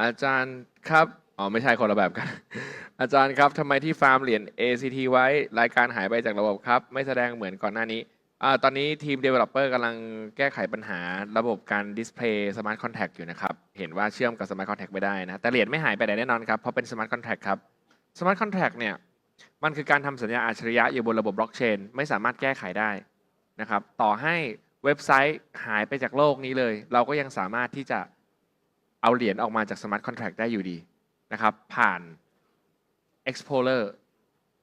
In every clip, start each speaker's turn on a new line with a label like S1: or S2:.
S1: อาจารย์ครับอ๋อไม่ใช่คนละแบบกัน อาจารย์ครับทำไมที่ฟาร์มเหรียญ ACT ไว้รายการหายไปจากระบบครับ ไม่แสดงเหมือนก่อนหน้านี้อ่าตอนนี้ทีม Developer กำลังแก้ไขปัญหาระบบการ Display Smart Contact อยู่นะครับ เห็นว่าเชื่อมกับ Smart Contact ไม่ได้นะ แต่เหรียญไม่หายไปไหนแน่นอนครับ เพราะเป็น Smart Contact ครับ Smart Contact เนี่ยมันคือการทำสัญญาอัจฉริยะอยู่บนระบบบล็อกเชนไม่สามารถแก้ไขได้นะครับต่อให้เว็บไซต์หายไปจากโลกนี้เลย เราก็ยังสามารถที่จะ เอาเหรียญออกมาจาก Smart Contract ได้อยู่ดีนะครับ ผ่าน Explorer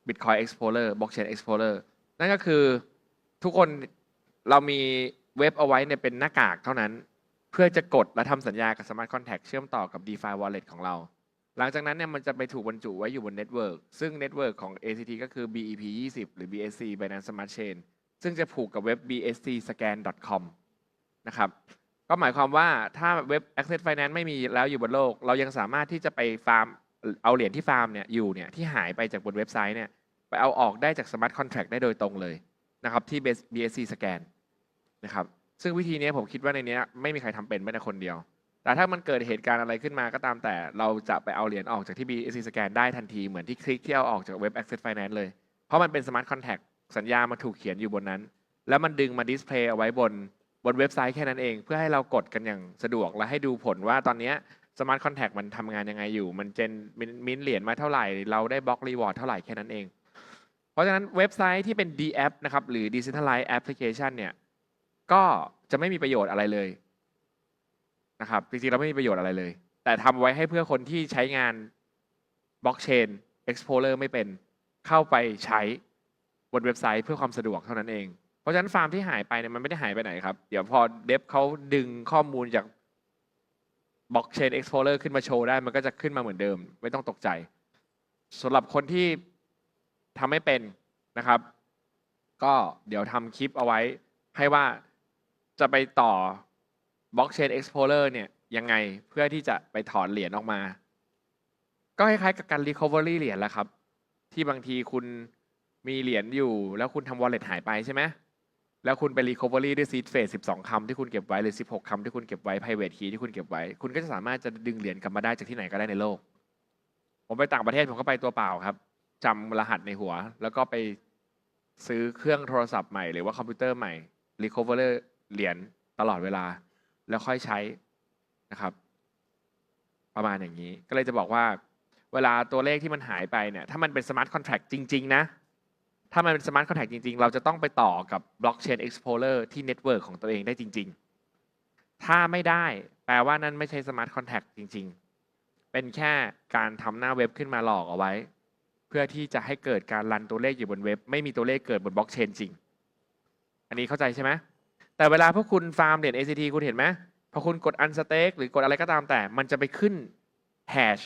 S1: Bitcoin Explorer Blockchain Explorer นั่นก็คือทุกคนเรามีเว็บเอาไว้เนี่ยเป็นหน้ากากเท่านั้น เพื่อจะกดและทำสัญญากับ Smart Contract เชื่อมต่อกับ DeFi Wallet ของเรา หลังจากนั้นเนี่ยมันจะไปถูกบรรจุไว้อยู่บนเน็ตเวิร์กซึ่งเน็ตเวิร์กของ ACT ก็คือ BEP 20หรือ BSC Binance Smart Chain ซึ่งจะผูกกับเว็บ bscscan.com นะครับ ก็หมายความว่าถ้าเว็บ Access Finance ไม่มีแล้วอยู่บนโลก เรายังสามารถที่จะไปฟาร์มเอาเหรียญที่ฟาร์มเนี่ยอยู่เนี่ยที่หายไปจากบนเว็บไซต์เนี่ยไปเอาออกได้จาก Smart Contract ได้โดยตรงเลยนะครับที่ BSC Scan นะครับซึ่งวิธีนี้ผมคิดว่าในนี้ไม่มีใครทำเป็นแม้แต่คนเดียว แต่ถ้ามันเกิดเหตุการณ์อะไรขึ้นมาก็ตามแต่เราจะไปเอาเหรียญออกจากที่ BSC Scan ได้ทันทีเหมือนที่คลิกที่เอาออกจากเว็บ Access Finance เลย เพราะมันเป็น Smart Contract สัญญามาถูกเขียนอยู่บนนั้น แล้วมันดึงมาดิสเพลย์เอาไว้บน บนเว็บไซต์แค่นั้นเอง เพื่อให้เรากดกันอย่างสะดวกและให้ดูผลว่าตอนนี้ย Smart Contract มันทำงานยังไงอยู่ มันเจนมินเหรียญมาเท่าไหร่ เราได้บล็อกรีวอร์ดเท่าไหร่แค่นั้นเอง เพราะฉะนั้นเว็บไซต์ที่เป็น D app นะครับหรือ Decentralized Application เนี่ยก็จะไม่มีประโยชน์อะไรเลยนะครับจริงๆเราไม่มีประโยชน์อะไรเลย แต่ทำไว้ให้เพื่อคนที่ใช้งานบล็อกเชน Explorer ไม่เป็นเข้าไปใช้บนเว็บไซต์เพื่อความสะดวกเท่านั้นเอง เพราะฉะนั้นฟาร์มที่หายไปเนี่ยมันไม่ได้หายไปไหนครับ เดี๋ยวพอเดฟเขาดึงข้อมูลจากบล็อกเชน Explorer ขึ้นมาโชว์ได้ มันก็จะขึ้นมาเหมือนเดิม ไม่ต้องตกใจสำหรับคนที่ทำไม่เป็นนะครับ ก็เดี๋ยวทำคลิปเอาไว้ให้ว่าจะไปต่อบล็อกเชน Explorer เนี่ยยังไงเพื่อที่จะไปถอนเหรียญออกมา ก็คล้ายๆกับการ Recovery เหรียญแหละครับ ที่บางทีคุณมีเหรียญอยู่ แล้วคุณทำ wallet หายไปใช่ไหม แล้วคุณไป recovery ด้วย seed phrase 12คำที่คุณเก็บไว้หรือ16คำที่คุณเก็บไว้ private key ที่คุณเก็บไว้ คุณก็จะสามารถจะดึงเหรียญกลับมาได้จากที่ไหนก็ได้ในโลก ผมไปต่างประเทศผมก็ไปตัวเปล่าครับจำรหัสในหัว แล้วก็ไปซื้อเครื่องโทรศัพท์ใหม่หรือว่าคอมพิวเตอร์ใหม่ recover เหรียญตลอดเวลา แล้วค่อยใช้นะครับ ประมาณอย่างนี้ ก็เลยจะบอกว่า เวลาตัวเลขที่มันหายไปเนี่ย ถ้ามันเป็น smart contract จริง ๆ นะ ถ้ามันเป็น smart contract จริง ๆ เราจะต้องไปต่อกับ blockchain explorer ที่ network ของตัวเองได้จริง ๆ ถ้าไม่ได้แปลว่านั่นไม่ใช่ smart contract จริง ๆ เป็นแค่การทำหน้าเว็บขึ้นมาหลอกเอาไว้ เพื่อที่จะให้เกิดการรันตัวเลขอยู่บนเว็บ ไม่มีตัวเลขเกิดบนบล็อกเชนจริง อันนี้เข้าใจใช่ไหมแต่เวลาพวกคุณฟาร์มเหรียญ ACT คุณเห็นไหมพอคุณกด unstake หรือกดอะไรก็ตามแต่ มันจะไปขึ้น hash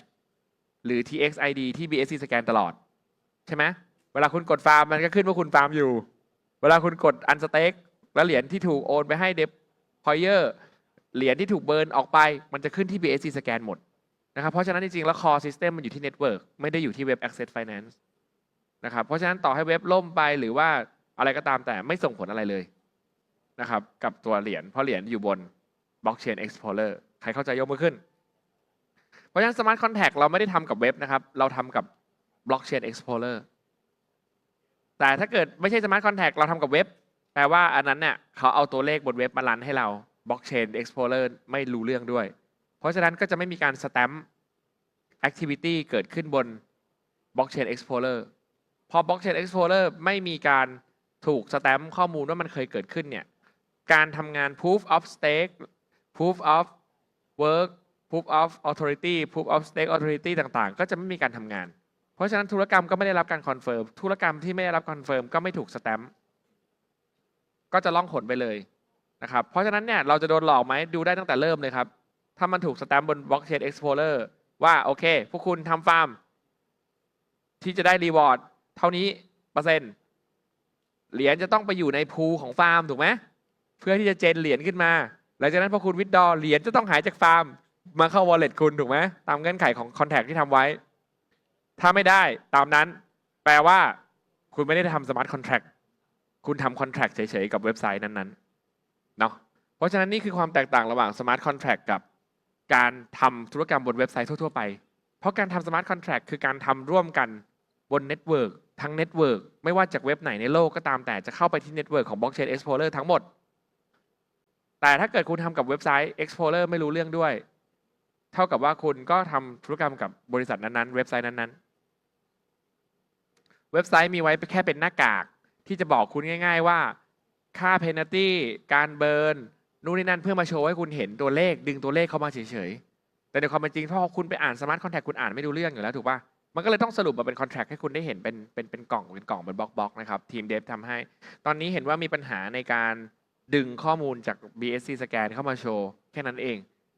S1: หรือ TXID ที่ BSC สแกนตลอด ใช่ไหม วลาคุณกดฟาร์มมันก็ขึ้นว่าคุณฟาร์มอยู่ เวลาคุณกด unstake แล้วเหรียญที่ถูกโอนไปให้เดฟพอยเออร์เหรียญที่ถูกเบิร์นออกไป มันจะขึ้นที่ BSC สแกนหมดนะครับ เพราะฉะนั้นจริงๆ แล้ว core system มันอยู่ที่ network ไม่ได้อยู่ที่เว็บ access finance นะครับ เพราะฉะนั้นต่อให้เว็บล่มไปหรือว่าอะไรก็ตามแต่ไม่ส่งผลอะไรเลยนะครับกับตัวเหรียญเพราะเหรียญอยู่บน blockchain explorer ใครเข้าใจยกมือขึ้น เพราะฉะนั้น smart contract เราไม่ได้ทำกับเว็บนะครับ เราทำกับ blockchain explorer แต่ถ้าเกิดไม่ใช่ smart contract เราทำกับเว็บ แปลว่าอันนั้นเนี่ยเขาเอาตัวเลขบนเว็บมารันให้เรา blockchain explorer ไม่รู้เรื่องด้วย เพราะฉะนั้นก็จะไม่มีการ stamp activity เกิดขึ้นบน blockchain explorer พอ blockchain explorer ไม่มีการถูก stamp ข้อมูลว่ามันเคยเกิดขึ้นเนี่ยการทำงาน proof of stake proof of work proof of authority proof of stake authority ต่างๆ ก็จะไม่มีการทำงาน เพราะฉะนั้นธุรกรรมก็ไม่ได้รับการคอนเฟิร์มธุรกรรมที่ไม่ได้รับคอนเฟิร์มก็ไม่ถูกสแตมป์ก็จะล่องหนไปเลยนะครับเพราะฉะนั้นเนี่ยเราจะโดนหลอกไหมดูได้ตั้งแต่เริ่มเลยครับถ้ามันถูกสแตมป์บน blockchain explorer ว่าโอเค พวกคุณทำฟาร์ม ที่จะได้รีวอร์ดเท่านี้เปอร์เซ็นต์เหรียญจะต้องไปอยู่ในพูลของฟาร์มถูกไหมเพื่อที่จะเจนเหรียญขึ้นมาหลังจากนั้นพอคุณวิดดอเหรียญจะต้องหายจากฟาร์ม มาเข้า wallet คุณถูกไหมตามเงื่อนไขของ contract ที่ทำไว้ ถ้าไม่ได้ตามนั้น แปลว่าคุณไม่ได้ทำ smart contract คุณทำ contract เฉยๆกับเว็บไซต์นั้นๆเนาะเพราะฉะนั้นนี่คือความแตกต่างระหว่าง smart contract กับการทำธุรกรรมบนเว็บไซต์ทั่วๆไป เพราะการทำสมาร์ทคอนแท็กคือการทำร่วมกันบนเน็ตเวิร์กทั้งเน็ตเวิร์กไม่ว่าจากเว็บไหนในโลกก็ตามแต่จะเข้าไปที่เน็ตเวิร์กของ Blockchain Explorer ทั้งหมด แต่ถ้าเกิดคุณทำกับเว็บไซต์ Explorer ไม่รู้เรื่องด้วย เท่ากับว่าคุณก็ทำธุรกรรมกับบริษัทนั้นๆ เว็บไซต์นั้นๆ เว็บไซต์มีไว้แค่เป็นหน้ากาก ที่จะบอกคุณง่าย ๆ ว่า ค่าเพนัลตี้การเบิร์นนู่นนี่นั่นเพื่อมาโชว์ให้คุณเห็นตัวเลข ดึงตัวเลขเข้ามาเฉยๆ แต่ในความเป็นจริงพอคุณไปอ่านสมาร์ทคอนแทคคุณอ่านไม่รู้เรื่องอยู่แล้วถูกป่ะมันก็เลยต้องสรุปมาเป็นคอนแทคให้คุณได้เห็นเป็นเป็นเป็นกล่องเป็นกล่องเป็นบล็อกบล็อกนะครับทีมเดฟทำให้ ตอนนี้เห็นว่ามีปัญหาในการดึงข้อมูลจาก BSC สแกนเข้ามาโชว์แค่นั้นเอง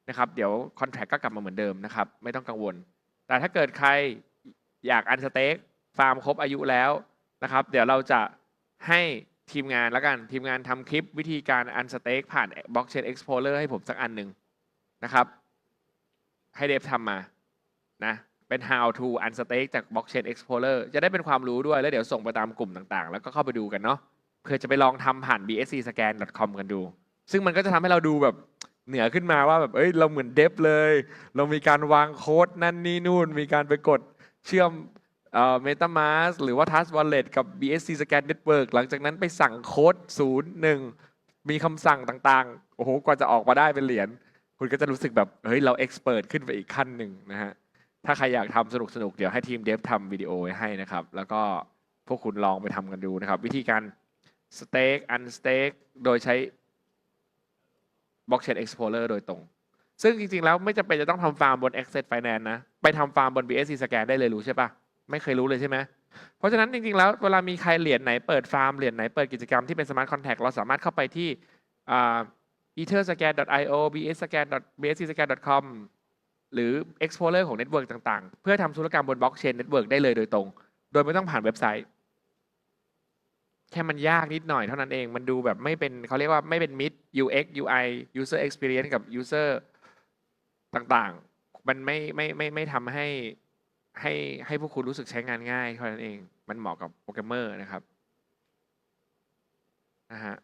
S1: นะครับเดี๋ยวคอนแทคก็กลับมาเหมือนเดิมนะครับไม่ต้องกังวล แต่ถ้าเกิดใครอยากอันสเต็ก ฟาร์มครบอายุแล้วนะครับ เดี๋ยวเราจะให้ทีมงานแล้วกันทีมงานทำคลิปวิธีการอันสเต็กผ่าน Blockchain Explorer ให้ผมสักอันหนึ่งนะครับ ให้เดฟทำมานะเป็น how to unstake จาก blockchain explorer จะได้เป็นความรู้ด้วย แล้วเดี๋ยวส่งไปตามกลุ่มต่างๆ แล้วก็เข้าไปดูกันเนาะเพื่อจะไปลองทำผ่าน bsc scan com กันดู ซึ่งมันก็จะทำให้เราดูแบบเหนือขึ้นมาว่าแบบเอ้ยเราเหมือนเดฟเลย เรามีการวางโค้ดนั่นนี่นู่น มีการไปกดเชื่อม เอ่อ metamask หรือว่า trust wallet กับ bsc scan network หลังจากนั้นไปสั่งโค้ด 0 1 มีคำสั่งต่างๆ โอ้โห กว่าจะออกมาได้เป็นเหรียญ คุณก็จะรู้สึกแบบ เฮ้ย เราเอ็กซ์เพรสขึ้นไปอีกขั้นหนึ่งนะฮะ ถ้าใครอยากทำสนุกสนุกเดี๋ยวให้ทีมเดฟทำวิดีโอไว้ให้นะครับ แล้วก็พวกคุณลองไปทำกันดูนะครับ วิธีการสเต็กอันสเต็กโดยใช้ Blockchain Explorer โดยตรง ซึ่งจริงๆ แล้วไม่จำเป็นจะต้องทำฟาร์มบน Access Finance นะ ไปทำฟาร์มบน BSC Scan ได้เลยรู้ใช่ปะ ไม่เคยรู้เลยใช่ไหมเพราะฉะนั้นจริงๆแล้วเวลามีใครเหรียญไหนเปิดฟาร์มเหรียญไหนเปิดกิจกรรมที่เป็น Smart Contract เราสามารถเข้าไปที่ etherscan.io bsscan.bscscan.com หรือ explorer ของ Network ต่างๆ เพื่อทำธุรกรรมบน Blockchain Network ได้เลยโดยตรง โดยไม่ต้องผ่านเว็บไซต์ แค่มันยากนิดหน่อยเท่านั้นเอง มันดูแบบไม่เป็นเขาเรียกว่าไม่เป็นมิด UX UI user experience กับ user ต่างๆ มันไม่ไม่ไม่ไม่ทำให้ ให้ให้พวกคุณรู้สึกใช้งานง่ายเท่านั้นเอง มันเหมาะกับโปรแกรมเมอร์นะครับนะฮะ